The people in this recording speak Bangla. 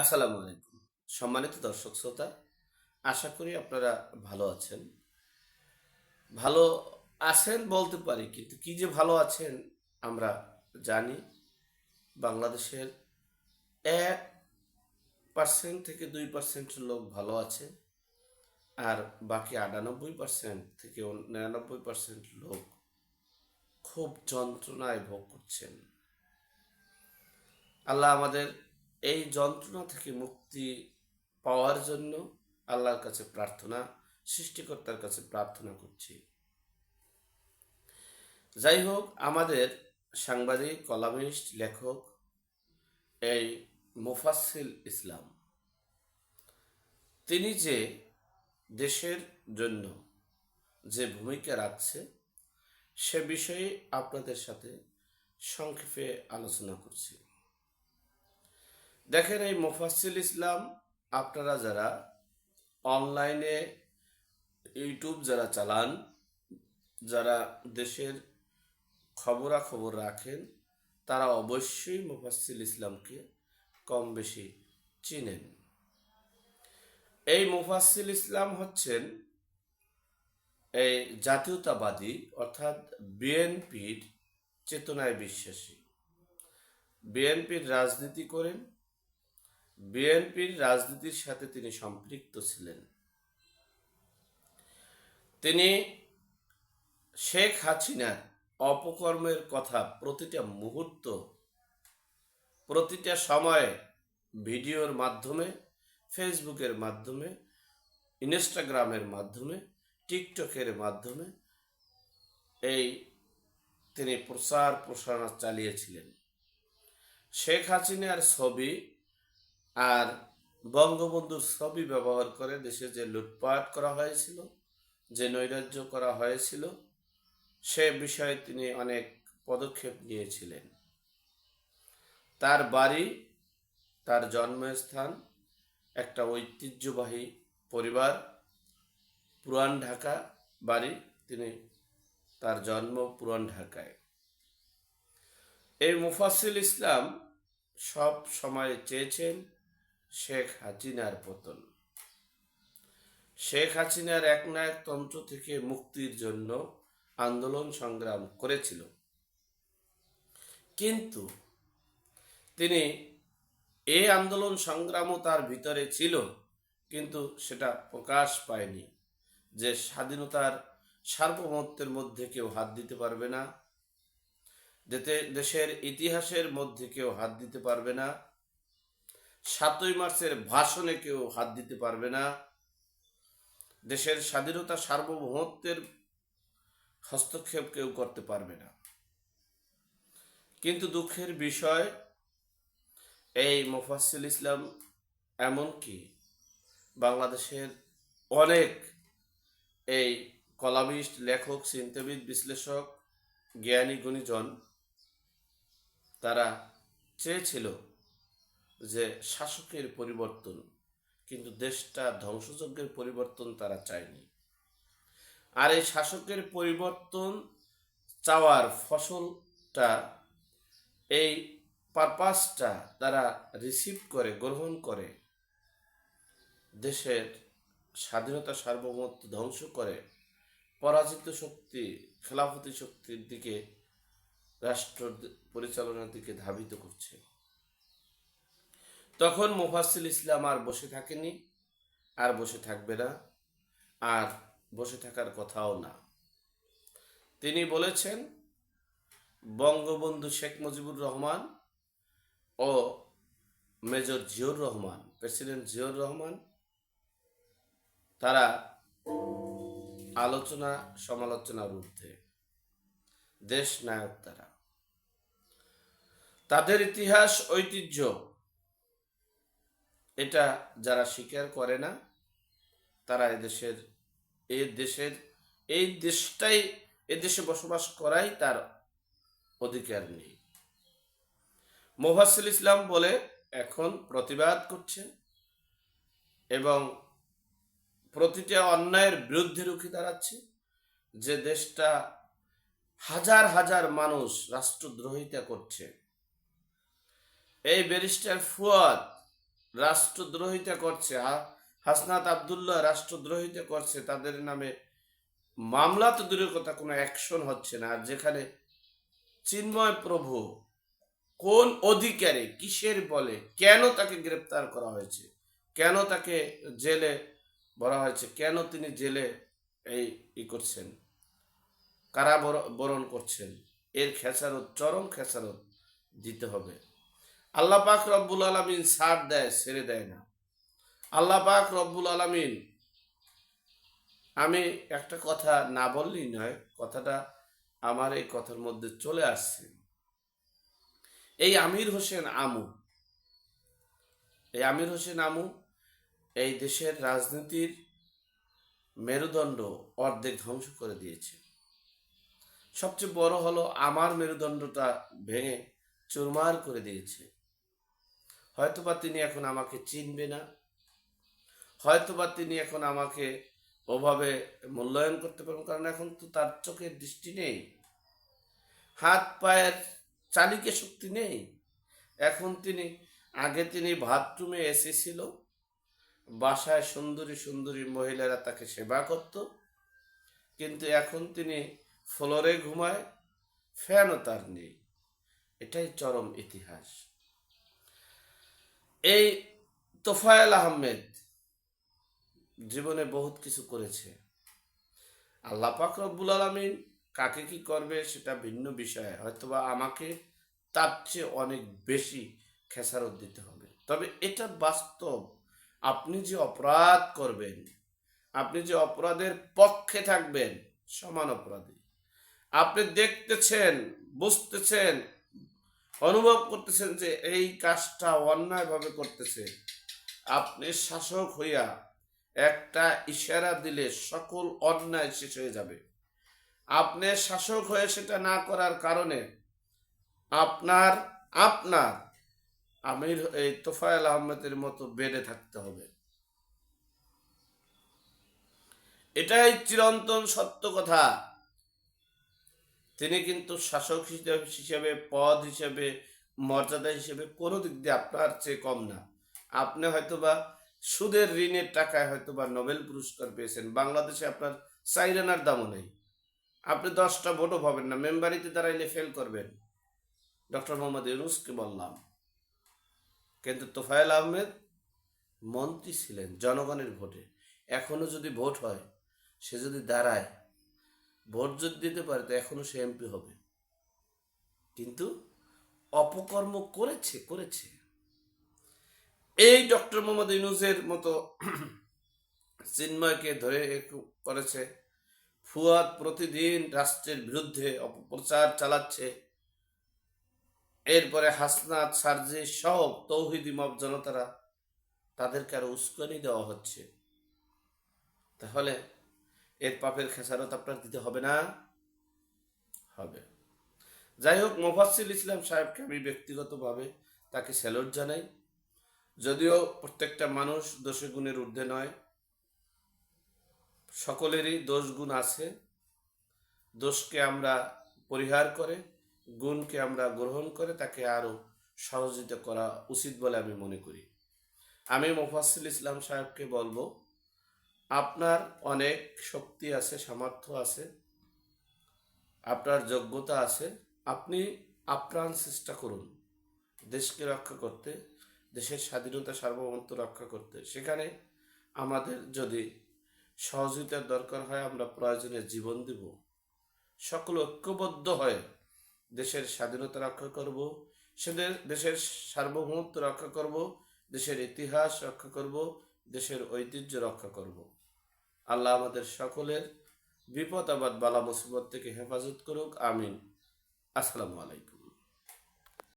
আসসালামু আলাইকুম। সম্মানিত দর্শক শ্রোতা, আশা করি আপনারা ভালো আছেন। ভালো আছেন বলতে পারি, কিন্তু কি যে ভালো আছেন আমরা জানি। বাংলাদেশের এক পার্সেন্ট থেকে দুই পার্সেন্ট লোক ভালো আছে, আর বাকি আটানব্বই পার্সেন্ট থেকে নিরানব্বই পার্সেন্ট লোক খুব যন্ত্রণায় ভোগ করছেন। আল্লাহ আমাদের এই যন্ত্রণা থেকে মুক্তি পাওয়ার জন্য আল্লাহর কাছে প্রার্থনা, সৃষ্টিকর্তার কাছে প্রার্থনা করছি। যাই হোক, আমাদের সাংবাদিক, কলামিস্ট, লেখক এই মুফাসিল ইসলাম, তিনি যে দেশের জন্য যে ভূমিকা রাখছে, সে বিষয়ে আপনাদের সাথে সংক্ষেপে আলোচনা করছি। দেখেন এই মুফাসিল ইসলাম, আপনারা যারা অনলাইনে ইউটিউব যারা চালান, যারা দেশের খবরাখবর রাখেন, তারা অবশ্যই মুফাসিল ইসলামকে কম বেশি চিনেন। এই মুফাসিল ইসলাম হচ্ছেন এই জাতীয়তাবাদী, অর্থাৎ বিএনপির চেতনায় বিশ্বাসী। বিএনপির রাজনীতি করেন বিএনপির রাজনীতির সাথে তিনি সম্পৃক্ত ছিলেন। তিনি শেখ হাসিনার অপকর্মের কথা প্রতিটা মুহূর্ত, প্রতিটা সময়ে ভিডিওর মাধ্যমে, ফেসবুকের মাধ্যমে, ইনস্টাগ্রামের মাধ্যমে, টিকটকের মাধ্যমে এই তিনি প্রচার প্রসারণা চালিয়েছিলেন। শেখ হাসিনার ছবি আর বঙ্গবন্ধুর ছবি ব্যবহার করে দেশে যে লুটপাট করা হয়েছিল, যে নৈরাজ্য করা হয়েছিল, সে বিষয়ে তিনি অনেক পদক্ষেপ নিয়েছিলেন। তার বাড়ি, তার জন্মস্থান একটা ঐতিহ্যবাহী পরিবার, পুরান ঢাকা বাড়ি, তিনি তার জন্ম পুরান ঢাকায়। এই মুফাসিল ইসলাম সব সময় চেয়েছেন শেখ হাসিনার পতন শেখ হাসিনার একনায়ক তন্ত্র থেকে মুক্তির জন্য আন্দোলন সংগ্রাম করেছিল। কিন্তু তিনি এই আন্দোলন সংগ্রামও তার ভিতরে ছিল, কিন্তু সেটা প্রকাশ পায়নি যে স্বাধীনতার সার্বভৌমত্বের মধ্যে কেউ হাত দিতে পারবে না দেশের ইতিহাসের মধ্যে কেউ হাত দিতে পারবে না সাতই মার্চের ভাষণে কেউ হাত দিতে পারবে না। দেশের স্বাধীনতা সার্বভৌমত্বের হস্তক্ষেপ কেউ করতে পারবে না। কিন্তু দুঃখের বিষয়, এই মুফাসিল ইসলাম এমনকি বাংলাদেশের অনেক এই কলামিস্ট, লেখক চিন্তাবিদ বিশ্লেষক, জ্ঞানী, গুণীজন, তারা চেয়েছিল যে শাসকের পরিবর্তন, কিন্তু দেশটা ধ্বংসযজ্ঞের পরিবর্তন তারা চায়নি। আর এই শাসকের পরিবর্তন চাওয়ার ফসলটা, এই পারপাসটা তারা রিসিভ করে, গ্রহণ করে, দেশের স্বাধীনতা সার্বভৌমত্ব ধ্বংস করে, পরাজিত শক্তি, খেলাফতি শক্তির দিকে, রাষ্ট্র পরিচালনার দিকে ধাবিত করছে। তখন মুফাসিল ইসলাম আর বসে থাকেনি, আর বসে থাকবে না, আর বসে থাকার কথাও না। তিনি বলেছেন, বঙ্গবন্ধু শেখ মুজিবুর রহমান ও মেজর জিয়র রহমান, প্রেসিডেন্ট জিয়র রহমান, তারা আলোচনা সমালোচনার ঊর্ধ্বে। দেশ নায়ক তারা। তাদের ইতিহাস, ঐতিহ্য এটা যারা স্বীকার করে না, তারা এদেশের এই দেশের, এই দেশটাই এদেশে বসবাস করাই তার অধিকার নেই। মোহাসিল ইসলাম বলে এখন প্রতিবাদ করছে এবং প্রতিটা অন্যায়ের বিরুদ্ধে রুখে দাঁড়াচ্ছে যে দেশটা হাজার হাজার মানুষ রাষ্ট্রদ্রোহিতা করছে। এই ব্যারিস্টার ফুয়াদ রাষ্ট্রদ্রোহিতা করছে হাসনাত আবদুল্লাহ রাষ্ট্রদ্রোহিতা করছে, তাদের নামে মামলা তো দূরের কথা, কোনো অ্যাকশন হচ্ছে না। আর যেখানে চিন্ময় প্রভু কোন অধিকারে কিসের বলে, কেন তাকে গ্রেপ্তার করা হয়েছে, কেন তাকে জেলে ভরা হয়েছে, কেন তিনি জেলে এই ই করছেন কারাবরণ করছেন, এর খেসারত, চরম খেসারত দিতে হবে। আল্লাহ পাক রব্বুল আলমিন ছাড় দেয়, ছেড়ে দেয় না। আল্লাহ পাক রব্বুল আলমিন, আমি একটা কথা না বললেই নয়, কথাটা আমার এই কথার মধ্যে চলে আসছে। এই আমির হোসেন আমু, এই আমির হোসেন আমু এই দেশের রাজনীতির মেরুদণ্ড অর্ধেক ধ্বংস করে দিয়েছে। সবচেয়ে বড় হলো, আমার মেরুদণ্ডটা ভেঙে চুরমার করে দিয়েছে। হয়তোবা তিনি এখন আমাকে চিনবে না। হয়তোবা তিনি এখন আমাকে ওভাবে মূল্যায়ন করতে পারবেন, কারণ এখন তো তার চোখের দৃষ্টি নেই। হাত পায়ের চালিকে শক্তি নেই। এখন তিনি, আগে তিনি বাথরুমে এসেছিল বাসায় সুন্দরী সুন্দরী মহিলারা তাকে সেবা করত। কিন্তু এখন তিনি ফ্লোরে ঘুমায়, ফ্যানও তার নেই। এটাই চরম ইতিহাস। এই তোফায়েল আহমেদ জীবনে বহুত কিছু করেছে। আল্লাহ পাক রব্বুল আলমিন কাকে কি করবে সেটা ভিন্ন বিষয়। হয়তোবা আমাকে তার চেয়ে অনেক বেশি খেসারত দিতে হবে। তবে এটা বাস্তব। আপনি যে অপরাধ করবেন, আপনি যে অপরাধের পক্ষে থাকবেন, সমান অপরাধী। আপনি দেখতেছেন, বুঝতেছেন অনুভব করতেছেন যে এই কাজটা অন্যায়ভাবে করতেছে। আপনি শাসক হইয়া একটা ইশারা দিলে সকল অন্যায় শেষ হয়ে যাবে। আপনি শাসক হয়ে সেটা না করার কারণে আপনার আপনার আমির এই তোফায়েল আহমেদের মতো বেড়ে থাকতে হবে। এটাই চিরন্তন সত্য কথা। তিনি কিন্তু শাসক হিসেবে পদ হিসেবে, মর্যাদা হিসেবে কোনো দিক দিয়ে আপনার চেয়ে কম না। আপনি হয়তোবা সুদের ঋণের টাকায় হয়তোবা নোবেল পুরস্কার পেয়েছেন, বাংলাদেশে আপনার সাইরেনার দামও নেই। আপনি দশটা ভোটও পাবেন না, মেম্বারিতে দাঁড়াইলে ফেল করবেন। ডক্টর মোহাম্মদ ইউনুসকে বললাম, কিন্তু তোফায়েল আহমেদ মন্ত্রী ছিলেন জনগণের ভোটে। এখনও যদি ভোট হয়, সে যদি দাঁড়ায় ভোট যদি দিতে পারে, তো এখনও সে এমপি হবে। কিন্তু অপকর্ম করেছে করেছে। এই ডক্টর মোহাম্মদ ইউনুসের মতো চিন্ময়কে ধরে করেছে। ফুয়াদ প্রতিদিন রাষ্ট্রের বিরুদ্ধে অপপ্রচার চালাচ্ছে। এরপরে হাসনাত, সার্জি সব তৌহিদি মব জনতারা তাদেরকে আরও উস্কানি দেওয়া হচ্ছে। তাহলে এর পাপের খেসারত আপনার দিতে হবে না। হবে। যাই হোক মোফাসিল ইসলাম সাহেবকে আমি ব্যক্তিগতভাবে তাকে স্যালুট জানাই। যদিও প্রত্যেকটা মানুষ দোষে গুণের ঊর্ধ্বে নয়। সকলেরই দোষ গুণ আছে। দোষকে আমরা পরিহার করে, গুণকে আমরা গ্রহণ করে তাকে আরও সহযোগিতা করা উচিত বলে আমি মনে করি। আমি মোফাসিল ইসলাম সাহেবকে বলব আপনার অনেক শক্তি আছে, সামর্থ্য আছে, আপনার যোগ্যতা আছে, আপনি আপ্রাণ চেষ্টা করুন দেশকে রক্ষা করতে, দেশের স্বাধীনতা সার্বভৌমত্ব রক্ষা করতে। সেখানে আমাদের যদি সহযোগিতার দরকার হয়, আমরা প্রয়োজনে জীবন দেব। সকল ঐক্যবদ্ধ হয়ে দেশের স্বাধীনতা রক্ষা করব, সেদের, দেশের সার্বভৌমত্ব রক্ষা করব, দেশের ইতিহাস রক্ষা করব, দেশের ঐতিহ্য রক্ষা করব। আল্লাহ আমাদের সকলের বিপদ আবাদ বালা মুসিবত থেকে হেফাজত করুক আমিন। আসসালামু আলাইকুম।